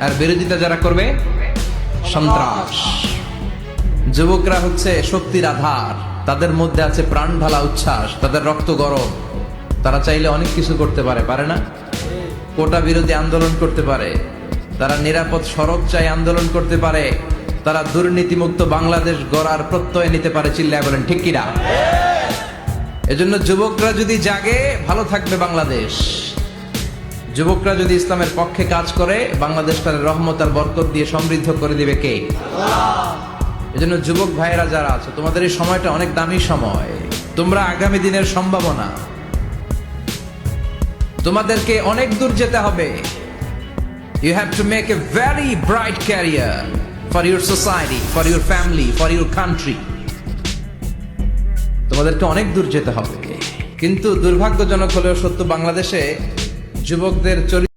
আর বিরোধিতা যারা করবে, সন্ত্রাস। যুবকরা হচ্ছে শক্তির আধার। তাদের মধ্যে আছে প্রাণ ঢালা উচ্ছ্বাস, তাদের রক্ত গরম। তারা চাইলে অনেক কিছু করতে পারে পারে না? কোটা বিরোধী আন্দোলন করতে পারে। তারা নিরাপদ সড়ক চাই আন্দোলন করতে পারে। তারা দুর্নীতিমুক্ত বাংলাদেশ গড়ার প্রত্যয় নিতে পারে, চিল্লায় বলেন, ঠিক কিনা? এজন্য যুবকরা যদি জাগে, ভালো থাকবে বাংলাদেশ। যুবকরা যদি ইসলামের পক্ষে কাজ করে বাংলাদেশ তার রহমত আর বরকত দিয়ে সমৃদ্ধ করে দিবে কে? এজন্য যুবক ভাইয়েরা যারা আছে তোমাদের এই সময়টা অনেক দামি সময়। তোমরা আগামী দিনের সম্ভাবনা। তোমাদেরকে অনেক দূর যেতে হবে। You have to make a very bright career for your society for your family for your country তোমাদেরকে অনেক দূর যেতে হবে। কিন্তু দুর্ভাগ্যজনক হলেও সত্য বাংলাদেশে যুবকদের চরিত্র